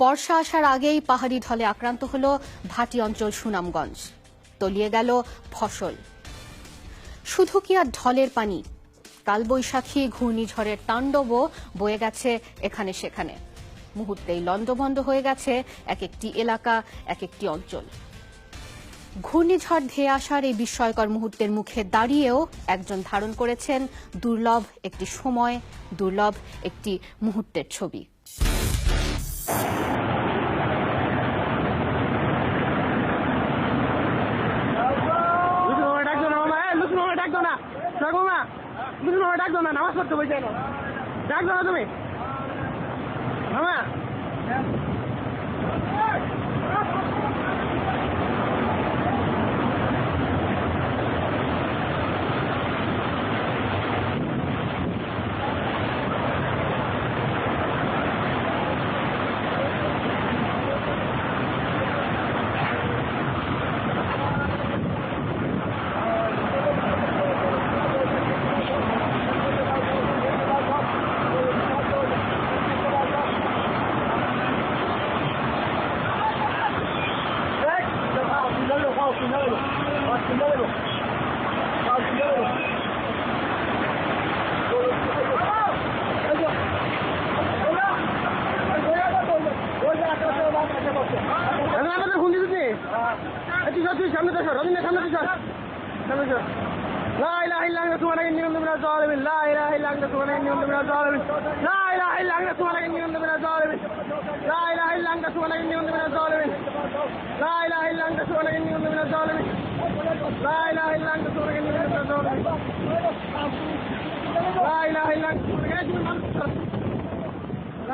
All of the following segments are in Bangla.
বর্ষা আসার আগেই পাহাড়ি ঢলে আক্রান্ত হল ভাটি অঞ্চল সুনামগঞ্জ। তলিয়ে গেল ফসল। শুধু কি আর ঢলের পানি? কালবৈশাখী ঘূর্ণিঝড়ের তাণ্ডবও বয়ে গেছে এখানে সেখানে। মুহূর্তেই লণ্ডভণ্ড হয়ে গেছে এক একটি এলাকা, এক একটি অঞ্চল। ঘূর্ণিঝড় ধেয়ে আসার এই বিস্ময়কর মুহূর্তের মুখে দাঁড়িয়েও একজন ধারণ করেছেন দুর্লভ একটি সময়, দুর্লভ একটি মুহূর্তের ছবি লুচু মামা ডাকতো না মামা এই লুচু মামা ডাকতো না ডাক মামা মামা ডাকতো না নামাজ পড়তে বসে না ডাকবো না তুমি? মামা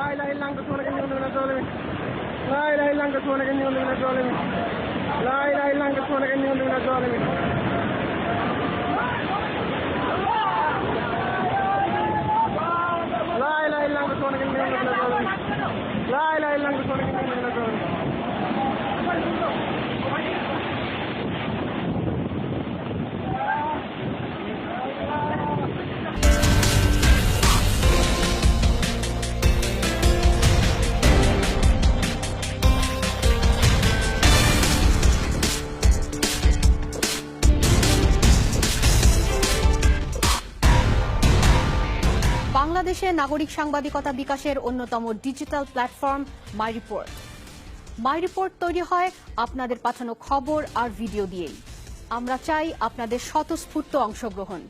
La ilaha illa anta subhanaka inni kuntu minaz zalimin. La ilaha illa anta subhanaka inni kuntu minaz zalimin. নাগরিক সাংবাদিকতা বিকাশের অন্যতম digital platform my report my report তৈরি হয় আপনাদের পাঠানো খবর আর ভিডিও দিয়েই। আমরা চাই আপনাদের স্বতঃস্ফূর্ত অংশগ্রহণ।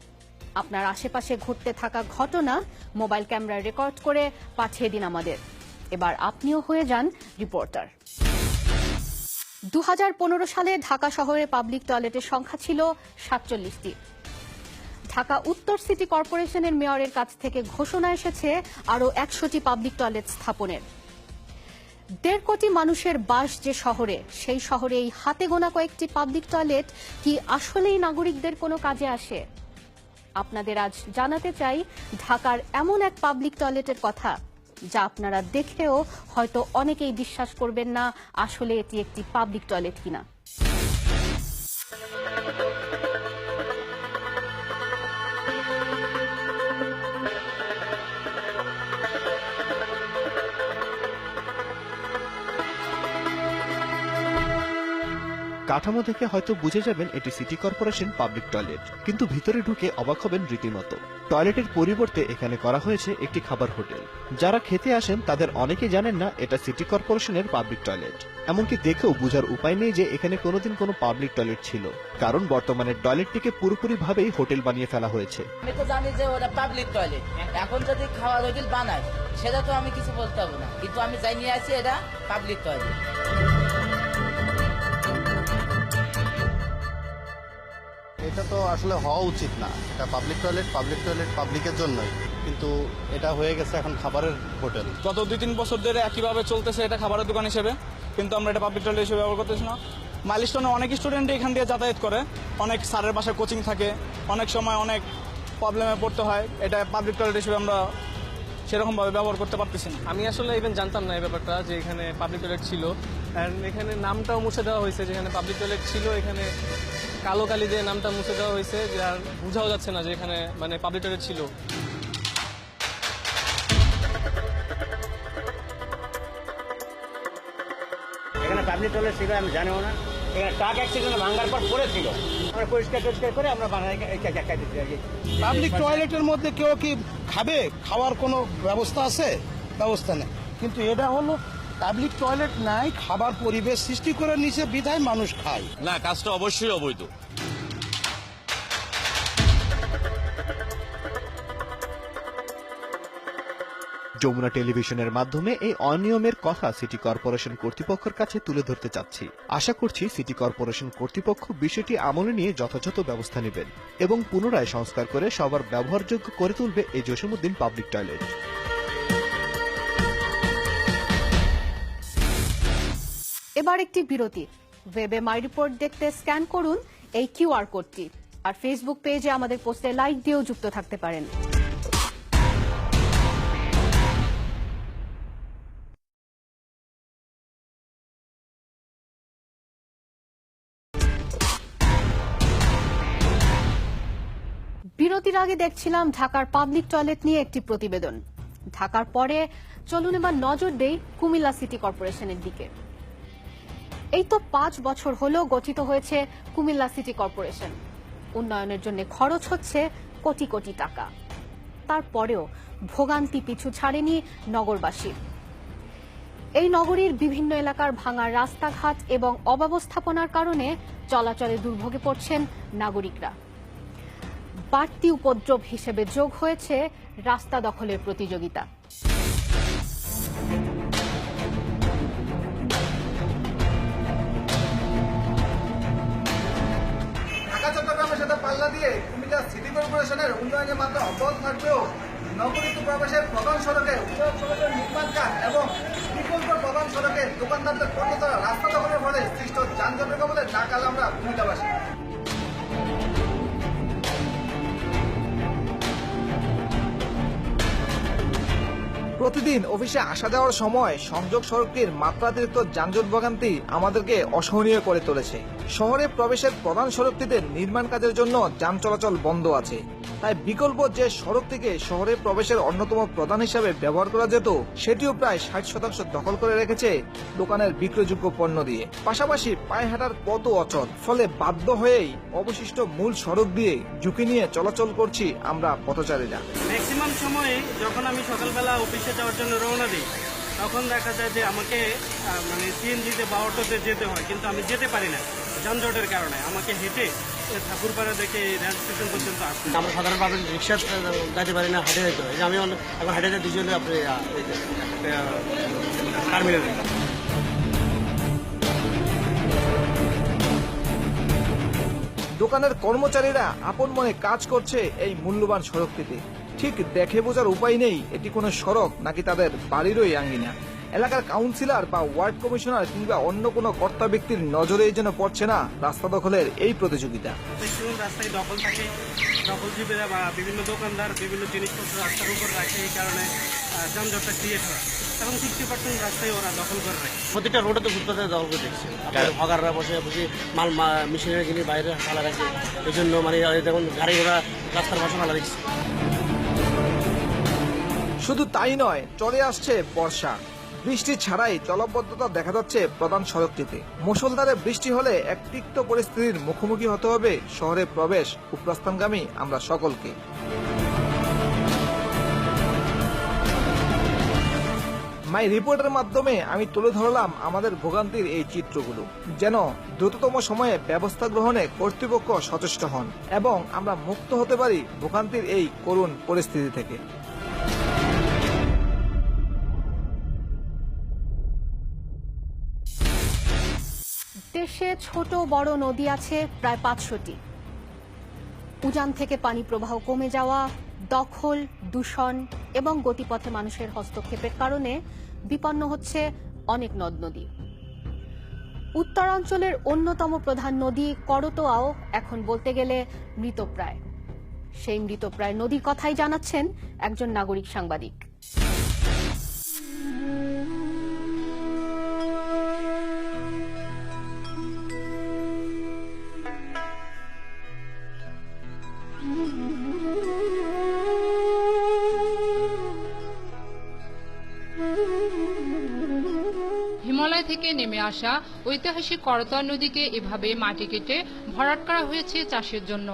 আপনার আশেপাশে ঘটতে থাকা ঘটনা মোবাইল ক্যামেরায় রেকর্ড করে পাঠিয়ে দিন আমাদের। এবার আপনিও হয়ে যান রিপোর্টার। দু হাজার পনেরো সালে ঢাকা শহরে পাবলিক টয়লেটের সংখ্যা ছিল সাতচল্লিশটি। ঢাকা উত্তর সিটি কর্পোরেশনের মেয়রের কাছ থেকে ঘোষণা এসেছে আরও একশোটি পাবলিক টয়লেট স্থাপনের। দেড় কোটি মানুষের বাস যে শহরে, সেই শহরে এই হাতে গোনা কয়েকটি পাবলিক টয়লেট কি আসলেই নাগরিকদের কোনো কাজে আসে? আপনাদের আজ জানাতে চাই ঢাকার এমন এক পাবলিক টয়লেটের কথা, যা আপনারা দেখেও হয়তো অনেকেই বিশ্বাস করবেন না আসলে এটি একটি পাবলিক টয়লেট কিনা। কাঠামো দেখে হয়তো বুঝে যাবেন এটি সিটি কর্পোরেশন পাবলিক টয়লেট, কিন্তু ভিতরে ঢুকে অবাক হবেন রীতিমতো। টয়লেটের পরিবর্তে এখানে করা হয়েছে একটি খাবার হোটেল। যারা খেতে আসেন, তাদের অনেকে জানেন না এটা সিটি কর্পোরেশনের পাবলিক টয়লেট। এমনকি দেখেও বোঝার উপায় নেই যে এখানে কোনোদিন কোনো পাবলিক টয়লেট ছিল। কারণ বর্তমানে টয়লেটটিকে পুরোপুরি ভাবেই হোটেল বানিয়ে ফেলা হয়েছে। আমি তো জানি যে ওটা পাবলিক টয়লেট। এখন যদি খাওয়ার হোটেল বানায়, সেটা তো আমি কিছু বলতে পারব না। কিন্তু আমি জানি আছি এটা পাবলিক টয়লেট। এটা তো আসলে হওয়া উচিত না। এটা পাবলিক টয়লেট পাবলিক টয়লেট পাবলিকের জন্যই। কিন্তু এটা হয়ে গেছে এখন খাবারের হোটেল। গত দুই তিন বছর ধরে একইভাবে চলতেছে এটা খাবারের দোকান হিসেবে কিন্তু আমরা এটা পাবলিক টয়লেট হিসেবে ব্যবহার করতেছি না। মাইলস্টোনে অনেক স্টুডেন্ট এখান দিয়ে যাতায়াত করে। অনেক স্যারের বাসায় কোচিং থাকে। অনেক সময় অনেক প্রবলেমে পড়তে হয়। এটা পাবলিক টয়লেট হিসেবে আমরা সেরকমভাবে ব্যবহার করতে পারতেছি না। আমি আসলে ইভেন জানতাম না এই ব্যাপারটা যে এখানে পাবলিক টয়লেট ছিল। অ্যান্ড এখানে নামটাও মুছে দেওয়া হয়েছে যেখানে পাবলিক টয়লেট ছিল এখানে কালো কালি দিয়ে নামটা মুছে দেওয়া হয়েছে যে আর বোঝাও যাচ্ছে না যে এখানে মানে পাবলিক টয়লেট ছিল। পাবলিক টয়লেট ছিল আমি জানিও না। এখানে ট্রাক অ্যাক্সিডেন্ট ভাঙ্গার পর পড়েছিল। আমরা পরিষ্কার টরিষ্কার করে আমরা পাবলিক টয়লেটের মধ্যে কেউ কি খাবে? খাওয়ার কোনো ব্যবস্থা আছে? ব্যবস্থা নেই। কিন্তু এটা হলো পাবলিক টয়লেট নাই খাবার পরিবেশ সৃষ্টি করে নিচে বিধায় মানুষ খায়। না কাজটা অবশ্যই অবৈধ। যমুনা টেলিভিশনের মাধ্যমে এই অনিয়মের কথা সিটি কর্পোরেশন কর্তৃপক্ষের কাছে তুলে ধরতে চাচ্ছি। আশা করছি সিটি কর্পোরেশন কর্তৃপক্ষ বিষয়টি আমলে নিয়ে যথাযথ ব্যবস্থা নেবেন এবং পুনরায় সংস্কার করে সবার ব্যবহারযোগ্য করে তুলবে এই জসীমউদ্দিন পাবলিক টয়লেট। এবার একটি বিরতি। ওয়েবে মাই রিপোর্ট দেখতে স্ক্যান করুন এই কিউআর কোডটি। আর ফেসবুক পেজে আমাদের পোস্টে লাইক দিয়েও যুক্ত থাকতে পারেন। বিরতির আগে দেখছিলাম ঢাকার পাবলিক টয়লেট নিয়ে একটি প্রতিবেদন। ঢাকার পরে চলুন এবার নজর দেই কুমিল্লা সিটি কর্পোরেশনের দিকে। এই তো পাঁচ বছর হলো গঠিত হয়েছে কুমিল্লা সিটি কর্পোরেশন। উন্নয়নের জন্য খরচ হচ্ছে কোটি কোটি টাকা। তারপরেও ভোগান্তি পিছু ছাড়েনি নগরবাসী। এই নগরীর বিভিন্ন এলাকার ভাঙা রাস্তাঘাট এবং অব্যবস্থাপনার কারণে চলাচলে দুর্ভোগে পড়ছেন নাগরিকরা। বাড়তি উপদ্রব হিসেবে যোগ হয়েছে রাস্তা দখলের প্রতিযোগিতা। দিয়ে কুমিল্লা সিটি কর্পোরেশনের উন্নয়নের মাত্রা অব্যাহত থাকবেও নগরীত প্রবেশের প্রধান সড়কে উত্তর সড়কের নির্মাণ কাজ এবং বিকল্প প্রধান সড়কে দোকানদারদের পণ্যতারা রাস্তা দখলের ফলে সৃষ্ট যানজটের কবলে নাকাল আমরা কুমিল্লাবাসী। প্রতিদিন অফিসে আসা যাওয়ার সময় সংযোগ সড়কটির মাত্রাতিরিক্ত যানজট ভোগান্তি আমাদেরকে অসহনীয় করে তুলেছে। শহরে প্রবেশের প্রধান সড়কটিতে নির্মাণ কাজের জন্য যান চলাচল বন্ধ আছে। তাই বিকল্প যে সড়কটিকে শহরে প্রবেশের অন্যতম প্রধান হিসাবে ব্যবহার করা যেত, সেটিও প্রায় ষাট শতাংশ দখল করে রেখেছে দোকানের বিক্রয়যোগ্য পণ্য দিয়ে। পাশাপাশি পায়ে হাঁটার পথ অচল, ফলে বাধ্য হয়েই অবশিষ্ট মূল সড়ক দিয়ে ঝুঁকি নিয়ে চলাচল করছি আমরা পথচারীরা। ম্যাক্সিমাম সময়ে যখন আমি সকালবেলা অফিসে যাওয়ার জন্য রওনা দিই, তখন দেখা যায় যে আমাকে মানে সিএনজিতে বা অটোতে যেতে হয়, কিন্তু আমি যেতে পারি না যানজটের কারণে। আমাকে হেঁটে ঠাকুরপাড়া দেখে রেল স্টেশন পর্যন্ত আসতে আমরা সাধারণভাবে রিক্সা যাইতে পারি না হাঁটে যেতে হয়। আমি এখন হাঁটে যাই দুজনে আপনি টার্মিনালে দোকানের কর্মচারীরা আপন মনে কাজ করছে এই মূল্যবান সড়কটিতে। ঠিক দেখে বোঝার উপায় নেই এটি কোনো সড়ক নাকি তাদের বাড়িরই আঙ্গিনা এলাকার কাউন্সিলর বা ওয়ার্ড কমিশনার কিংবা অন্য কোনো কর্তা ব্যক্তির নজরেই যেন পড়ছে না রাস্তা দখলের এই প্রতিযোগিতা। রাস্তায় দখল থাকে। দখলজীবীরা বা বিভিন্ন দোকানদার বিভিন্ন জিনিসপত্র রাস্তার উপর রাখে এই কারণে যানজটটা ক্রিয়েট হয়। এবং সিক্সটি পার্সেন্ট রাস্তায় ওরা দখল করে রাখে। প্রতিটা রোডে তো ফুটপাতে দখল করে দেখছি। বসে বসে মাল মেশিনের জিনিস বাইরে ফালা রাখছে এই জন্য মানে গাড়ি ঘোড়া রাস্তার পাশে ফালা দেখছি শুধু তাই নয় চলে আসছে বর্ষা। বৃষ্টি ছাড়াই জলবদ্ধতা দেখা যাচ্ছে প্রধান সড়কটিতে। মুসলধারে বৃষ্টি হলে এক তিক্ত পরিস্থিতির মুখোমুখি হতে হবে শহরে প্রবেশ ও প্রস্থানগামী আমরা সকলকে। মাই রিপোর্টের মাধ্যমে আমি তুলে ধরলাম আমাদের ভোগান্তির এই চিত্রগুলো, যেন দ্রুততম সময়ে ব্যবস্থা গ্রহণে কর্তৃপক্ষ সচেষ্ট হন এবং আমরা মুক্ত হতে পারি ভোগান্তির এই করুণ পরিস্থিতি থেকে। দেশে ছোট বড় নদী আছে, প্রায় পাঁচশোটি। উজান থেকে পানি প্রবাহ কমে যাওয়া, দখল, দূষণ এবং গতিপথে মানুষের হস্তক্ষেপের কারণে বিপন্ন হচ্ছে অনেক নদ নদী। উত্তরাঞ্চলের অন্যতম প্রধান নদী করতোয়াও এখন বলতে গেলে মৃতপ্রায়। সেই মৃতপ্রায় নদীর কথাই জানাচ্ছেন একজন নাগরিক সাংবাদিক। হিমালয় থেকে নেমে আসা ঐতিহাসিক করতোয়া নদীকে এভাবে মাটি কেটে ভরাট করা হয়েছে চাষের জন্য।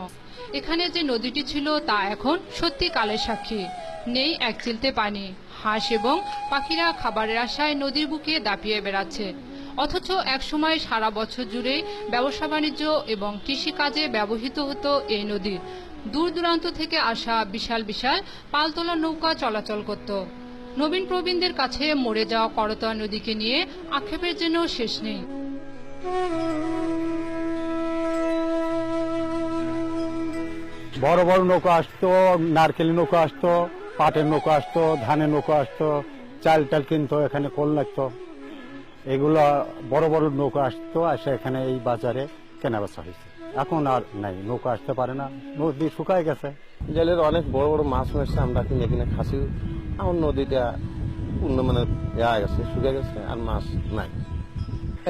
এখানে যে নদীটি ছিল তা এখন সত্যি কালের সাক্ষী। নেই এক চিলতে পানি। হাঁস এবং পাখিরা খাবারের আশায় নদীর বুকে দাপিয়ে বেড়াচ্ছে। অথচ একসময় সারা বছর জুড়ে ব্যবসা বাণিজ্য এবং কৃষিকাজে ব্যবহৃত হতো এই নদী। দূর দূরান্ত থেকে আসা বিশাল বিশাল পালতোলা নৌকা চলাচল করত। নবীন প্রবীণদের কাছে মরে যাওয়া করতোয়া নদীকে নিয়ে আক্ষেপের যেন শেষ নেই। বড় বড় নৌকা আসতো, নারকেল নৌকা আসতো, পাটের নৌকা আসতো, ধানের নৌকা আসতো, চাল টাল কিনতো, এখানে কোল লাগতো। এগুলো বড় বড় নৌকা আসতো, আসে এখানে এই বাজারে কেনা বেচা হয়েছে। এখন আর নাই নৌকা আসতে পারে না নদী শুকায় গেছে। জেলের অনেক বড় বড় মাছ মারছে আমরা কিনে কিনে খাসি আমার নদীটা পূর্ণ মানে ইয়া গেছে শুকে গেছে আর মাছ নাই।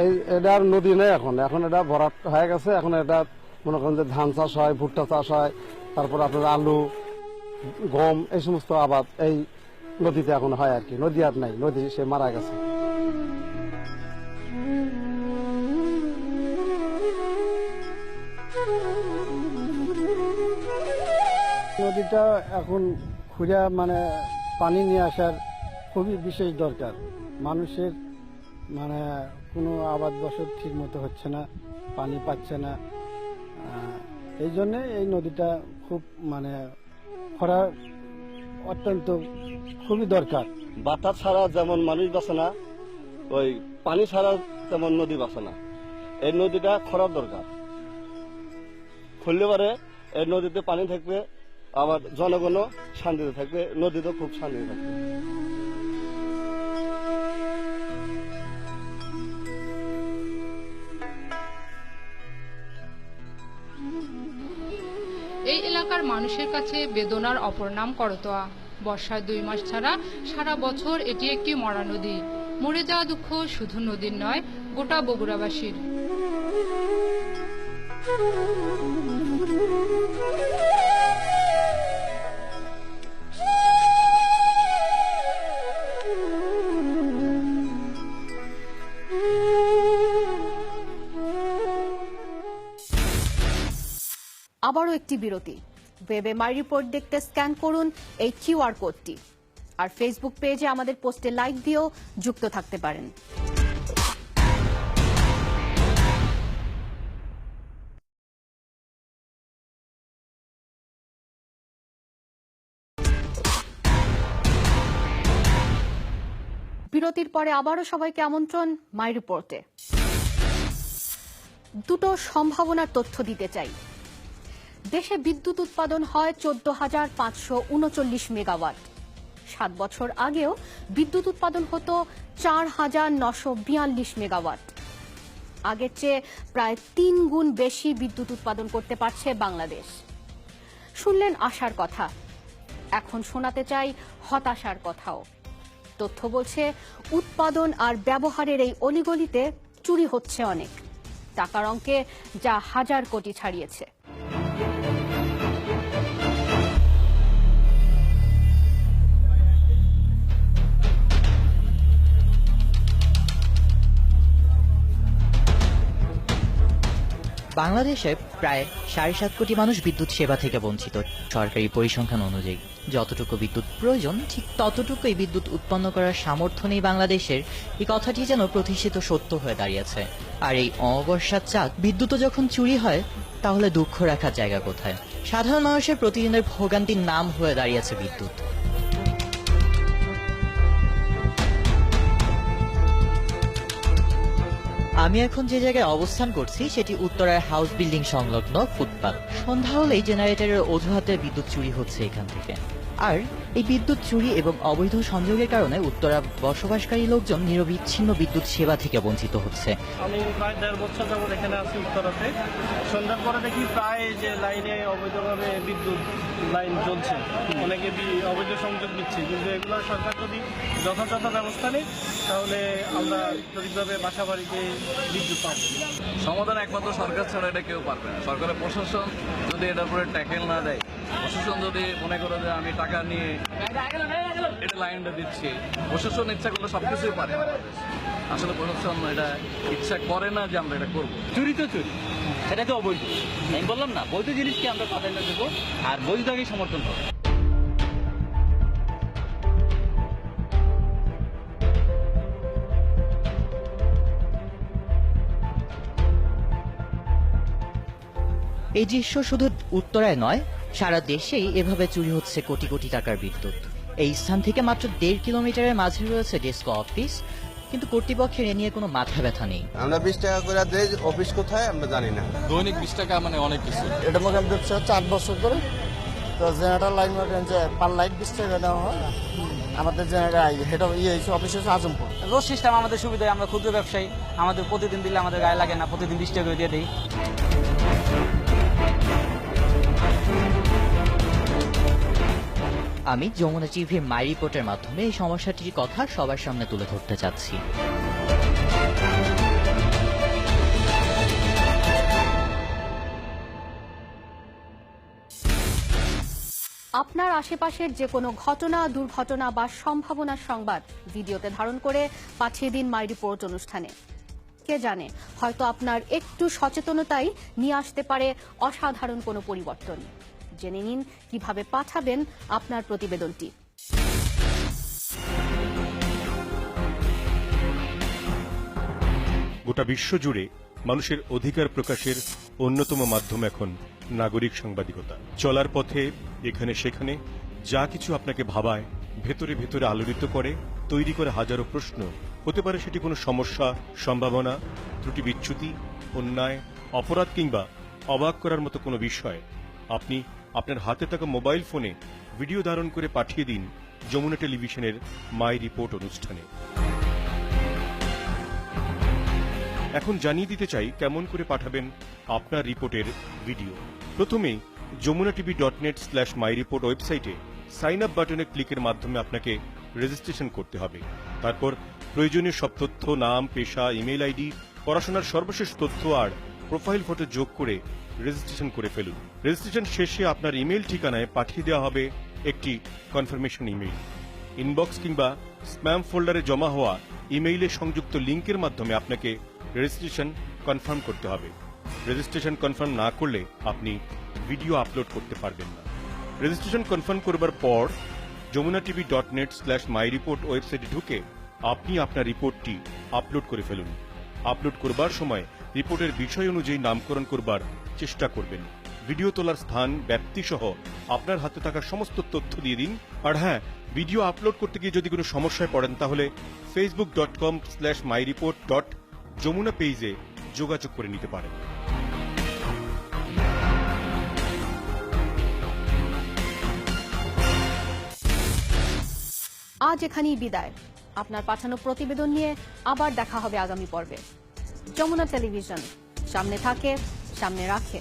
এই এটা আর নদী নেই এখন এখন এটা ভরাট হয়ে গেছে এখন এটা মনে করেন যে ধান চাষ হয় ভুট্টা চাষ হয় তারপর আপনার আলু গম এই সমস্ত আবাদ এই নদীতে এখন হয় আর কি নদী আর নাই নদী সে মারা গেছে। নদীটা এখন খুঁজে মানে পানি নিয়ে আসার খুবই বিশেষ দরকার। মানুষের মানে কোনো আবাদ বছর ঠিক মতো হচ্ছে না, পানি পাচ্ছে না। এই জন্যে এই নদীটা খুব মানে খরা অত্যন্ত খুবই দরকার। বাতাস ছাড়া যেমন মানুষ বাঁচে না, ওই পানি ছাড়া তেমন নদী বাঁচে না। এই নদীটা খরার দরকার। খুললে পারে এই নদীতে পানি থাকবে আবার জনগণও শান্তিতে থাকবে, নদীতে খুব শান্তিতে থাকবে। এই এলাকার মানুষের কাছে বেদনার অপর নাম করতোয়া। বর্ষার দুই মাস ছাড়া সারা বছর এটি একটি মরা নদী। মরে যাওয়া দুঃখ শুধু নদীর নয়, গোটা বগুড়াবাসীর। আবারও একটি বিরতি। ওয়েবে মাই রিপোর্ট দেখতে স্ক্যান করুন এই কিউআর কোডটি আর ফেসবুক পেজে আমাদের পোস্টে লাইক দিয়েও যুক্ত থাকতে পারেন। বিরতির পরে আবারও সবাইকে আমন্ত্রণ মাই রিপোর্টে দুটো সম্ভাবনার তথ্য দিতে চাই। দেশে বিদ্যুৎ উৎপাদন হয় চোদ্দ হাজার পাঁচশো উনচল্লিশ মেগাওয়াট। সাত বছর আগেও বিদ্যুৎ উৎপাদন হতো চার হাজার নশো বিয়াল্লিশ মেগাওয়াট। আগের চেয়ে প্রায় তিন গুণ বেশি বিদ্যুৎ উৎপাদন করতে পারছে বাংলাদেশ। শুনলেন আশার কথা। এখন শোনাতে চাই হতাশার কথাও। তথ্য বলছে, উৎপাদন আর ব্যবহারের এই অলিগলিতে চুরি হচ্ছে অনেক। টাকার অঙ্কে যা হাজার কোটি ছাড়িয়েছে। বাংলাদেশে প্রায় সাড়ে সাত কোটি মানুষ বিদ্যুৎ সেবা থেকে বঞ্চিত সরকারি পরিসংখ্যান অনুযায়ী। যতটুকু বিদ্যুৎ প্রয়োজন, ঠিক ততটুকুই বিদ্যুৎ উৎপন্ন করার সামর্থ্য নেই বাংলাদেশের। এই কথাটি যেন প্রতিষ্ঠিত সত্য হয়ে দাঁড়িয়েছে। আর এই অমাবস্যার চাঁদ, বিদ্যুৎও যখন চুরি হয়, তাহলে দুঃখ রাখার জায়গা কোথায়? সাধারণ মানুষের প্রতিদিনের ভোগান্তির নাম হয়ে দাঁড়িয়েছে বিদ্যুৎ। আমি এখন যে জায়গায় অবস্থান করছি, সেটি উত্তরার হাউস বিল্ডিং সংলগ্ন ফুটপাত সন্ধ্যা হলেই জেনারেটরের অজুহাতে বিদ্যুৎ চুরি হচ্ছে এখান থেকে। আর এই বিদ্যুৎ চুরি এবং অবৈধ সংযোগের কারণে উত্তরা বসবাসকারী লোকজন নিরবিচ্ছিন্ন বিদ্যুৎ সেবা থেকে বঞ্চিত হচ্ছে। আমি প্রায় দেড় বছর যাবত এখানে আছি উত্তরাতে। সন্ধ্যার পরে দেখি প্রায় যে লাইনে অবৈধভাবে বিদ্যুৎ লাইন চলছে অনেকে অবৈধ সংযোগ দিচ্ছে কিন্তু এগুলো সরকার যদি যথাযথ ব্যবস্থা নেয় তাহলে আমরা সঠিকভাবে বাসা বাড়িতে বিদ্যুৎ পাবো। সমাধান একমাত্র সরকার ছাড়া এটা কেউ পারবে না। সরকারের প্রশাসন যদি এটার উপরে ট্যাকেল না দেয় প্রশাসন যদি মনে করে যে আমি টাকা নিয়ে এটা লাইনটা দিচ্ছি। প্রশাসন ইচ্ছা করলে সবকিছুই পারে। আসলে প্রশাসন এটা ইচ্ছা করে না যে আমরা এটা করব। চুরি তো চুরি। সেটা তো অবৈধ। আমি বললাম না বৈধ জিনিসকে আমরা প্রাধান্য দেবো আর বৈধতাকেই সমর্থন করব। এই দৃশ্য শুধু উত্তরায় নয় সারা দেশেই এভাবে চুরি হচ্ছে কোটি কোটি টাকার বিদ্যুৎ। এই স্থান থেকে মাত্র দেড় কিলোমিটারের মাঝে রয়েছে ডেস্কো অফিস কিন্তু কর্তৃপক্ষের এ নিয়ে কোনো মাথা ব্যথা নেই। আমরা বিশ টাকা করে দেই অফিস কোথায় আমরা জানি না। দৈনিক বিশ টাকা মানে অনেক কিছু। এটা মোকাম ব্যবসা হচ্ছে আট বছর ধরে। তো জেনারেটর লাইন যে পার লাইট বিশ টাকা দেওয়া হয় আমাদের জেনারেটর হেড ইয়ে হচ্ছে অফিস হচ্ছে আজমপুর। রোজ সিস্টেম আমাদের সুবিধায় আমরা ক্ষুদ্র ব্যবসায়ী আমাদের প্রতিদিন দিলে আমাদের গায়ে লাগে না প্রতিদিন বিশ টাকা করে দিয়ে দিই। আমি যমুনা টিভির মাই রিপোর্টের মাধ্যমে এই সমস্যাটির কথা সবার সামনে তুলে ধরতে চাচ্ছি। আপনার আশেপাশের যে কোনো ঘটনা, দুর্ঘটনা বা সম্ভাবনার সংবাদ ভিডিওতে ধারণ করে পাঠিয়ে দিন মাই রিপোর্ট অনুষ্ঠানে। কে জানে, হয়তো আপনার একটু সচেতনতাই নিয়ে আসতে পারে অসাধারণ কোনো পরিবর্তন। জেনে নিন কীভাবে পাঠাবেন আপনার প্রতিবেদনটি। গোটা বিশ্ব জুড়ে মানুষের অধিকার প্রকাশের অন্যতম মাধ্যম এখন নাগরিক সাংবাদিকতা। চলার পথে, এখানে সেখানে, যা কিছু আপনাকে ভাবায়, ভেতরে ভেতরে আলোড়িত করে, তৈরি করে হাজারো প্রশ্ন। হতে পারে সেটি কোনো সমস্যা, সম্ভাবনা, ত্রুটি বিচ্যুতি, অন্যায়, অপরাধ কিংবা অবাক করার মতো কোনো বিষয়। আপনি আপনার হাতে থাকা মোবাইল ফোনে ভিডিও ধারণ করে পাঠিয়ে দিন যমুনা টেলিভিশনের মাই রিপোর্ট অনুষ্ঠানে। এখন জানিয়ে দিতে চাই কেমন করে পাঠাবেন আপনার রিপোর্টের ভিডিও। প্রথমে Jamuna TV dot net slash my report ওয়েবসাইটে সাইন আপ বাটনে ক্লিকের মাধ্যমে আপনাকে রেজিস্ট্রেশন করতে হবে। তারপর প্রয়োজনীয় সব তথ্য, নাম, পেশা, ইমেল আইডি, পড়াশোনার সর্বশেষ তথ্য আর প্রোফাইল ফটো যোগ করে রেজিস্ট্রেশন করে ফেলুন। রেজিস্ট্রেশন শেষে আপনার ইমেল ঠিকানায় পাঠিয়ে দেওয়া হবে একটি কনফার্মেশন ইমেল ইনবক্স কিংবা স্প্যাম ফোল্ডারে জমা হওয়া ইমেইলে সংযুক্ত লিঙ্কের মাধ্যমে আপনাকে রেজিস্ট্রেশন কনফার্ম করতে হবে। রেজিস্ট্রেশন কনফার্ম না করলে আপনি ভিডিও আপলোড করতে পারবেন না। রেজিস্ট্রেশন কনফার্ম করবার পর Jamuna TV dot net slash my report ওয়েবসাইটে ঢুকে আপনি আপনার রিপোর্টটি আপলোড করে ফেলুন। আপলোড করবার সময় রিপোর্টের বিষয় অনুযায়ী নামকরণ করবার চেষ্টা করবেন। ভিডিও তোলার স্থান ব্যাপ্তি সহ আপনার হাতে থাকা সমস্ত তথ্য দিয়ে দিন। আর হ্যাঁ ভিডিও আপলোড করতে গিয়ে যদি কোনো সমস্যায় পড়েন তাহলে Facebook dot com slash my report dot Jamuna পেজে যোগাযোগ করে নিতে পারেন। আজ এখানেই বিদায়। আপনার পাঠানো প্রতিবেদন নিয়ে আবার দেখা হবে আগামী পর্বে। যমুনা টেলিভিশন। সামনে থাকে সামনে রাখে।